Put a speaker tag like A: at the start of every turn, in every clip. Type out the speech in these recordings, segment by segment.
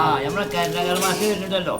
A: ആ നമ്മളെ കേരള മാസം വരുന്നുണ്ടല്ലോ.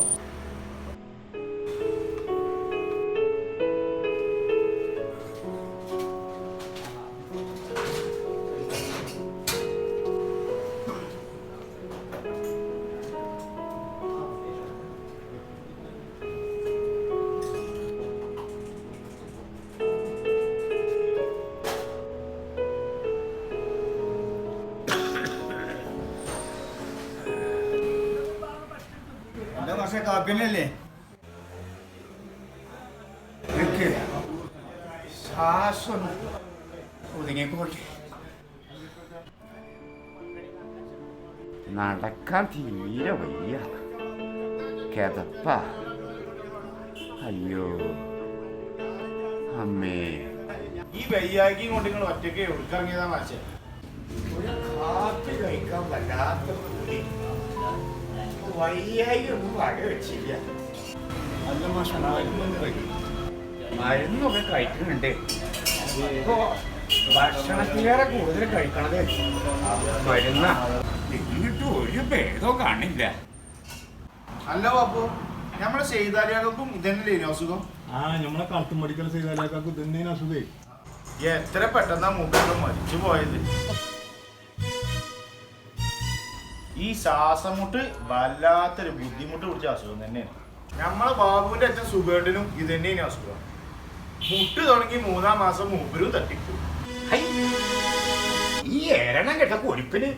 B: പക്ഷെ കാപ്പിയല്ലേ ശ്വാസം ഒതുങ്ങിക്കോട്ടെ
C: നടക്കാൻ തീരെ വയ്യ. കിതപ്പ. അയ്യോ. അമ്മേ.
B: ഈ വയ്യാക്കി കൊണ്ട് നിങ്ങൾ ഒറ്റയ്ക്ക് ഒടുക്കിറങ്ങിയതാ മാച്ചേ ഒരു കാപ്പി കഴിക്കാൻ വല്ലാത്ത കൂടി വക വെച്ചില്ല നല്ല കഴിക്കും
C: മരുന്നൊക്കെ കഴിക്കുന്നുണ്ട്. ഇപ്പോ ഭക്ഷണത്തിലേറെ കൂടുതൽ കഴിക്കണത് വരുന്ന എന്നിട്ട് ഒരു ഭേദവും കാണില്ല.
B: അല്ല പാപ്പു നമ്മളെ ചെയ്താലിയാക്കും ഇതന്നെ അസുഖം?
D: ആ നമ്മളെ കളത്തും മെഡിക്കൽ ചെയ്താലും ഇതന്നെ അസുഖേ.
B: എത്ര പെട്ടെന്നാ മുമ്പ് മരിച്ചു പോയത്? ഈ ശ്വാസം മുട്ട് വല്ലാത്തൊരു ബുദ്ധിമുട്ട് പിടിച്ച അസുഖം തന്നെയാണ്. നമ്മളെ ബാബുവിന്റെ അച്ഛൻ സുഖേട്ടിനും ഇത് തന്നെയാണ് അസുഖം. മുട്ട് തുടങ്ങി മൂന്നാം മാസം മൂപ്പരും തട്ടിപ്പോയി.
C: ഹൈ, ഈ ഏരണം കേട്ട കൊഴുപ്പിന്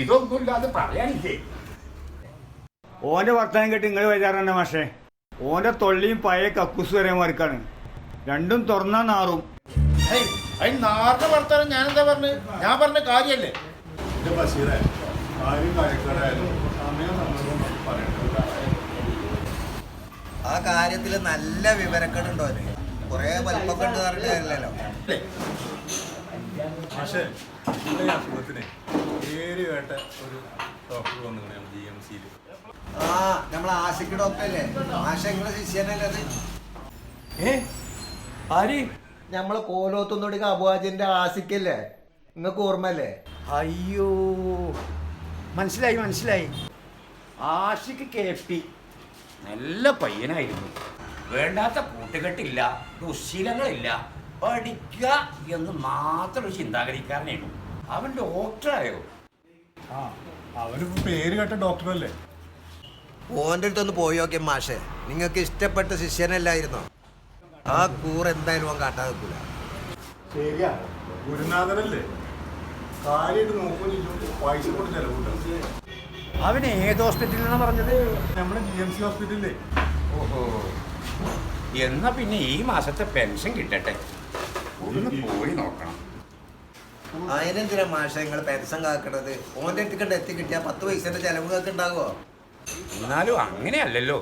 C: ഇതൊന്നുമില്ലാതെ പറയാനില്ലേ?
E: ഓന്റെ വർത്തമാനം കേട്ട് നിങ്ങൾ വരാറുണ്ട് മാഷേ. ഓന്റെ തൊള്ളിയും പഴയ കക്കൂസ് വരെ മറിക്കാണ്. രണ്ടും തുറന്നാ നാറും.
B: നാറിന്റെ വർത്തമാനം ഞാൻ എന്താ പറഞ്ഞു? ഞാൻ പറഞ്ഞ കാര്യല്ലേ?
D: ബഷീറെ ആരും കാര്യക്കാരായാലും സമയം സന്ദർഭം പറയണ്ട
F: ആ കാര്യത്തിൽ നല്ല വിവരക്കേടുണ്ടോ അവന് കുറെ വലിപ്പൊക്കെ ഉണ്ട് പറഞ്ഞിട്ട് കാര്യമില്ലല്ലോ.
D: പക്ഷേ നമ്മുടെ ഈ അസുഖത്തിന് പേര് കേട്ട ഒരു ഡോക്ടർ വന്നിങ്ങനെ ജി എം സിയിൽ
F: ആ നമ്മളെ ആശിക്ക് ഡോക്ടർ അല്ലേ ആശ നിങ്ങളെ ശിഷ്യനല്ലേ അത്?
E: ഏ? ആര്?
F: നമ്മളെ കോലോത്തുന്നോടി അബുവാജിന്റെ ആശിക്കല്ലേ? നിങ്ങൾക്ക് ഓർമ്മല്ലേ
C: അയ്യോ മനസ്സിലായി മനസ്സിലായി. ആഷിക്ക് കെ പി നല്ല പയ്യനായിരുന്നു. വേണ്ടാത്ത കൂട്ടുകെട്ടില്ല ദുശീലങ്ങളില്ല പഠിക്കുക എന്ന് മാത്രം ഒരു ചിന്താഗതിക്കാരനായിരുന്നു. അവൻ ഡോക്ടറായോ?
D: ആ അവനിപ്പോ പേര് കേട്ട ഡോക്ടറല്ലേ?
F: ഓന്റെ അടുത്തൊന്ന് പോയി നോക്കിയ മാഷെ. നിങ്ങൾക്ക് ഇഷ്ടപ്പെട്ട ശിഷ്യനല്ലായിരുന്നോ? ആ കൂർ എന്തായാലും ഓൻ കാട്ടാൻ നിൽക്കൂല.
D: ശരിയാ ഗുരുനാഥനല്ലേ? കാര്യമായിട്ട് പൈസ കൊണ്ട്
C: അവൻ ഏത് ഹോസ്പിറ്റലിലാണ് പറഞ്ഞത്?
D: നമ്മുടെ ജി എം സി ഹോസ്പിറ്റലില്ലേ
C: ഓഹോ. എന്നാ പിന്നെ ഈ മാസത്തെ പെൻഷൻ കിട്ടട്ടെ. ഒന്ന് പോയി നോക്കണം.
F: ആയിരം ചില മാഷ നിങ്ങൾ പെൻഷൻ കാക്കണത്. ഓന്റെ എത്തിക്കണ്ട എത്തി കിട്ടിയാൽ പത്ത് പൈസയുടെ ചെലവ് കാക്കുണ്ടാകുമോ
C: എന്നാലും അങ്ങനെയല്ലല്ലോ.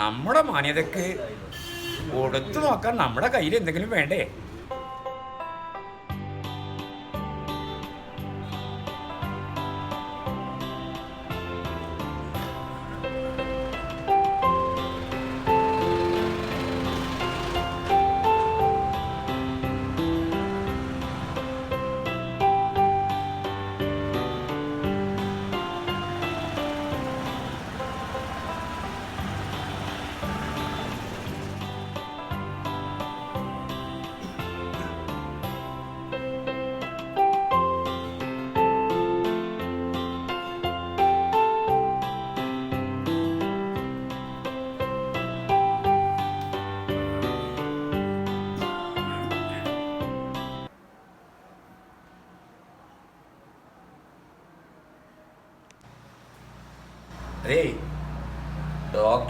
C: നമ്മുടെ മാന്യതക്ക് കൊടുത്തു നോക്കാൻ നമ്മുടെ കയ്യിൽ എന്തെങ്കിലും വേണ്ടേ?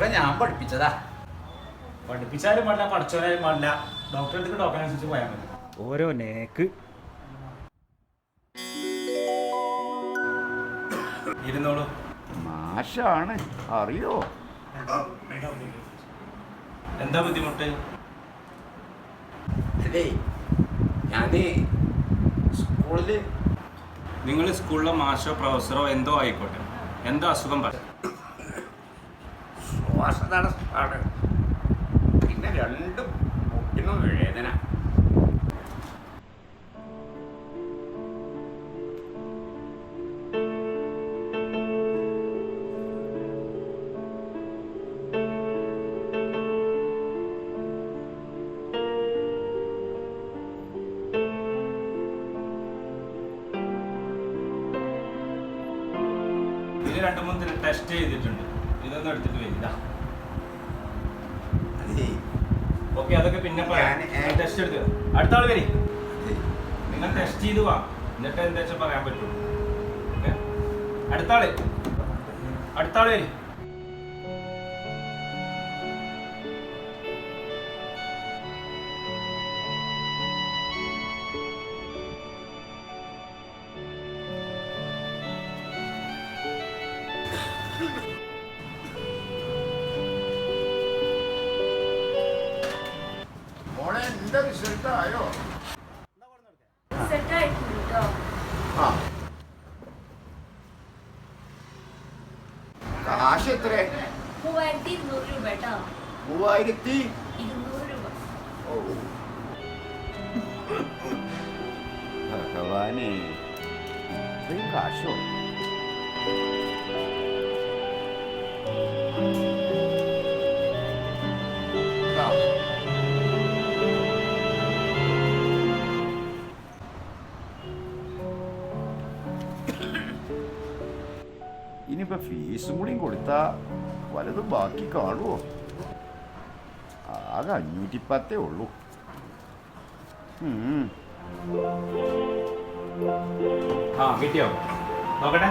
C: ഡോക്ടറെ ഞാൻ പഠിപ്പിച്ചതാ.
B: പഠിപ്പിച്ചാലും പാടില്ല പഠിച്ചവരാലും പാടില്ല. ഡോക്ടറെ അടുത്ത് ഡോക്ടറെ അനുസരിച്ച് പോയാൽ മതി.
E: ഓരോ നേക്ക്
B: ഇരുന്നോളൂ.
C: മാഷാണ് അറിയോ?
B: എന്താ ബുദ്ധിമുട്ട്?
C: അതേ ഞാൻ സ്കൂളിൽ
G: നിങ്ങൾ സ്കൂളിലെ മാഷോ പ്രൊഫസറോ എന്തോ ആയിക്കോട്ടെ. എന്താ അസുഖം പറ
C: ശ്വാസതടസ്സമാണ് പിന്നെ രണ്ടും മുട്ടിന് വേദന.
G: ഇത് രണ്ട് മൂന്ന് ടെസ്റ്റ് ചെയ്തിട്ടുണ്ട്. ഇതൊന്നും എടുത്തിട്ട് വരില്ല ഓക്കെ അതൊക്കെ പിന്നെ ടെസ്റ്റ് എടുത്ത് അടുത്ത ആൾ വരി. നിങ്ങൾ ടെസ്റ്റ് ചെയ്ത് വാ. എന്നിട്ട് എന്താ വെച്ചാൽ പറയാൻ പറ്റുള്ളൂ. അടുത്ത ആൾ അടുത്ത ആൾ വരി.
B: കാശ് എത്ര
H: മൂവായിരത്തി ഇരുന്നൂറ് രൂപ കേട്ടോ
B: മൂവായിരത്തി?
H: ഇരുന്നൂറ് രൂപ.
C: ഭഗവാനെ ഇത്രയും കാശോ ഇനിയിപ്പോ ഫീസും കൂടി കൊടുത്താൽ വലതും ബാക്കി കാണുമോ ആകെ അഞ്ഞൂറ്റി പത്തേ ഉള്ളൂ.
G: നോക്കട്ടെ.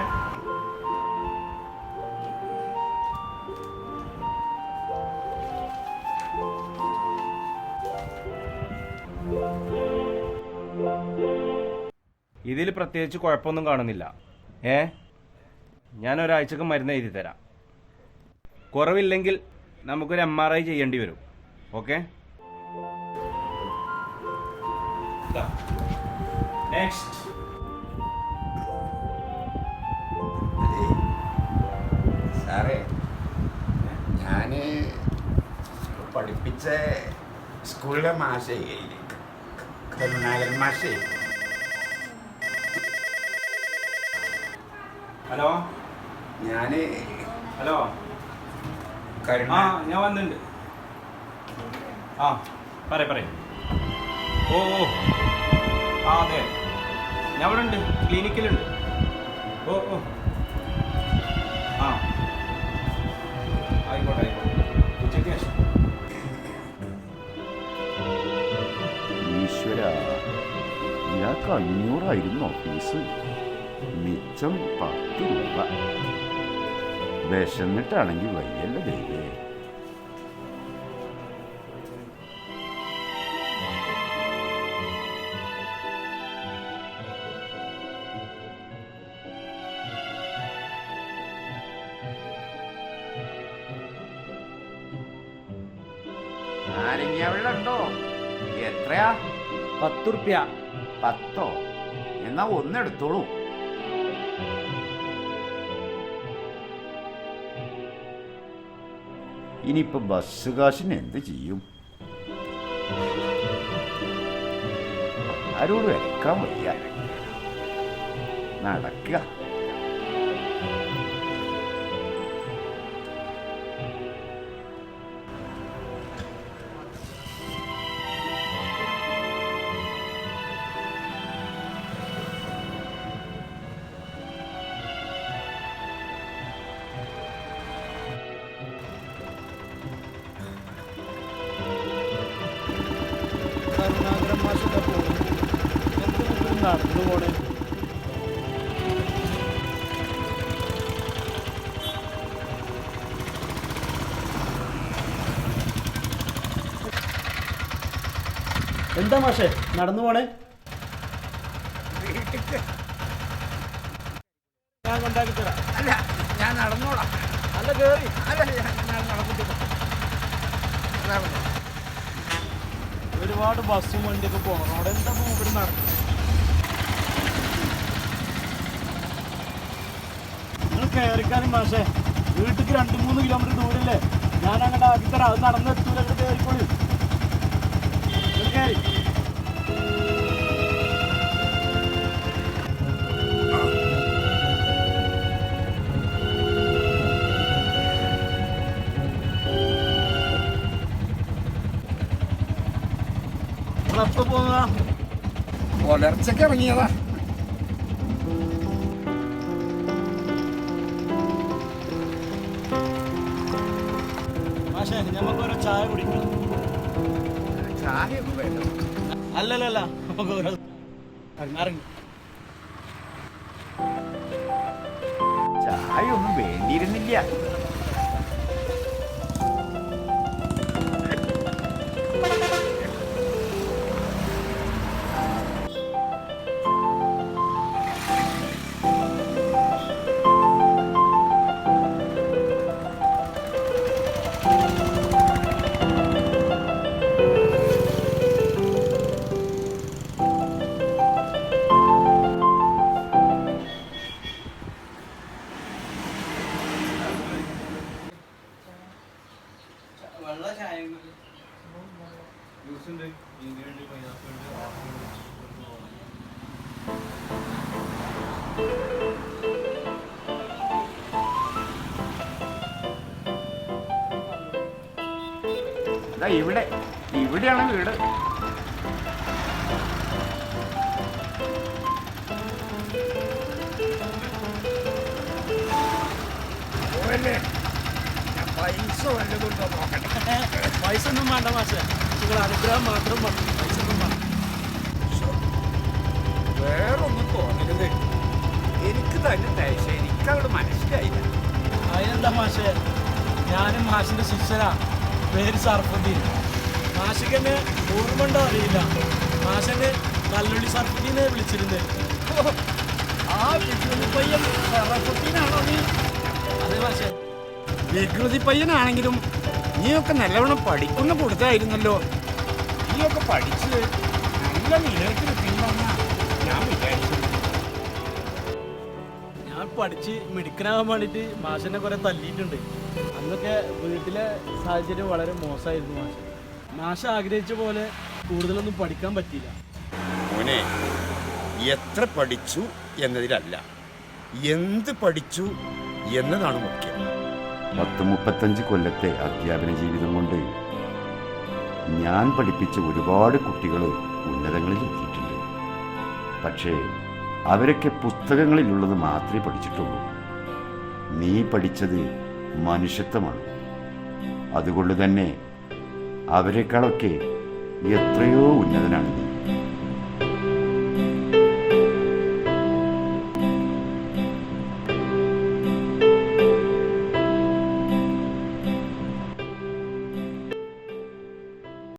G: ഇതിൽ പ്രത്യേകിച്ച് കുഴപ്പമൊന്നും കാണുന്നില്ല. ഏ? ഞാൻ ഒരാഴ്ചക്ക് മരുന്ന് എഴുതി തരാം. കുറവില്ലെങ്കിൽ നമുക്കൊരു എം ആർ ഐ ചെയ്യേണ്ടി വരും. ഓക്കെ? നെക്സ്റ്റ്
C: സാറേ ഞാൻ പഠിപ്പിച്ച സ്കൂളിലെ മാഷേ കരുണാകരൻ മാഷേ.
G: ഹലോ?
C: ഞാൻ
G: ഹലോ?
C: കരുണ.
G: ആ ഞാൻ വന്നിട്ടുണ്ട് ആ പറ പറ ഓ ഓ. ആ അതെ. ഞാൻ അവിടെ ഉണ്ട്. ക്ലിനിക്കിലുണ്ട്. ഓ ഓ. ആ. ആയിക്കോട്ടെ ആയിക്കോട്ടെ. ഉച്ചയ്ക്ക് ശേഷം.
C: ഈശ്വര ഇയാൾക്ക് അഞ്ഞൂറായിരുന്നു ഫീസ്. മിച്ചം പത്ത് രൂപ. വിശന്നിട്ടാണെങ്കിൽ വയ്യല്ല ദൈവേ. നാരങ്ങ വെള്ളം ഉണ്ടോ എത്രയാ
A: പത്തുറുപ്യ
C: പത്തോ? എന്നാ ഒന്നെടുത്തോളൂ. ഇനിയിപ്പോ ബസ് കാശിന് എന്ത് ചെയ്യും? ആരോട് വെക്കാൻ വയ്യ. നടക്കുക.
A: നടന്നു പോണേ എന്താ മാഷേ നടന്നു പോണേ ഞാൻ കൊണ്ടാക്കി തരാം.
C: അല്ല ഞാൻ നടന്നോളാം.
A: അല്ല കേറി.
C: അല്ല ഞാൻ
A: ഒരുപാട് ബസ്സും വണ്ടിയൊക്കെ പോകണം. അവിടെ എന്താ ഇവിടെ നടന്നു കയറിക്കാനും പക്ഷേ വീട്ടിക്ക് രണ്ട് മൂന്ന് കിലോമീറ്റർ ദൂരല്ലേ? ഞാൻ അങ്ങോട്ട് ആക്കി അത് നടന്ന് എത്തൂല അങ്ങോട്ട് കയറിക്കോളൂ. കയറി.
C: ഇറങ്ങിയതാ.
A: മാഷേ നമുക്ക് ചായ കുടിക്കാം.
C: ചായ വേണ്ട.
A: അല്ലല്ലല്ല നമുക്ക് ഓരോ
C: ചായ ഒന്നും വേണ്ടിയിരുന്നില്ല. അതാ ഇവിടെ ഇവിടെയാണ് വീട്. പൈസ വല്ലതുണ്ടോ നോക്കട്ടെ
A: പൈസ ഒന്നും വേണ്ട മാഷേ നിങ്ങൾ അനുഗ്രഹം മാത്രം മതി പൈസ ഒന്നും വേണ്ട
C: വേറൊന്നും തോന്നരുത് എനിക്ക് തന്നെ തേശ എനിക്കവിടെ മനസ്സിലായില്ല.
A: അതിനെന്താ മാഷേ? ഞാനും മാഷിന്റെ ശിഷ്യനാ. പേര് സർഫുദ്ദീൻ. മാഷിക്കന്നെ ഓർമ്മണ്ടോ അറിയില്ല. മാഷന് കല്ലുള്ളി സർഫുദ്ദീനെ വിളിച്ചിരുന്നത് ആ വികൃതി പയ്യൻ സർഫുദ്ദീനാണോ നീ? അതെ മാഷേ.
C: വികൃതി പയ്യനാണെങ്കിലും നീയൊക്കെ നല്ലവണ്ണം പഠിക്കുന്ന കൊടുത്തായിരുന്നല്ലോ നീയൊക്കെ പഠിച്ച് നല്ല നിലയ്ക്ക് നിൽക്കണമെന്നാ ഞാൻ വിചാരിച്ചു
A: ഞാൻ പഠിച്ച് മിടുക്കനാകാൻ വേണ്ടിയിട്ട് മാഷനെ കുറെ തല്ലിയിട്ടുണ്ട്. അന്നൊക്കെ വീട്ടിലെ സാഹചര്യം വളരെ മോശമായിരുന്നു മാഷ്. മാഷ് ആഗ്രഹിച്ച പോലെ കൂടുതലൊന്നും പഠിക്കാൻ പറ്റിയില്ല.
C: മോനെ എത്ര പഠിച്ചു എന്നതിലല്ല. എന്ത് പഠിച്ചു എന്നതാണ് മുഖ്യം.
I: പത്ത് മുപ്പത്തഞ്ച് കൊല്ലത്തെ അധ്യാപന ജീവിതം കൊണ്ട് ഞാൻ പഠിപ്പിച്ച ഒരുപാട് കുട്ടികൾ ഉന്നതങ്ങളിൽ എത്തിയിട്ടുണ്ട്. പക്ഷേ അവരൊക്കെ പുസ്തകങ്ങളിലുള്ളത് മാത്രമേ പഠിച്ചിട്ടുള്ളൂ. നീ പഠിച്ചത് മനുഷ്യത്വമാണ്. അതുകൊണ്ട് തന്നെ അവരെക്കാളൊക്കെ എത്രയോ ഉന്നതനാണ് നീ.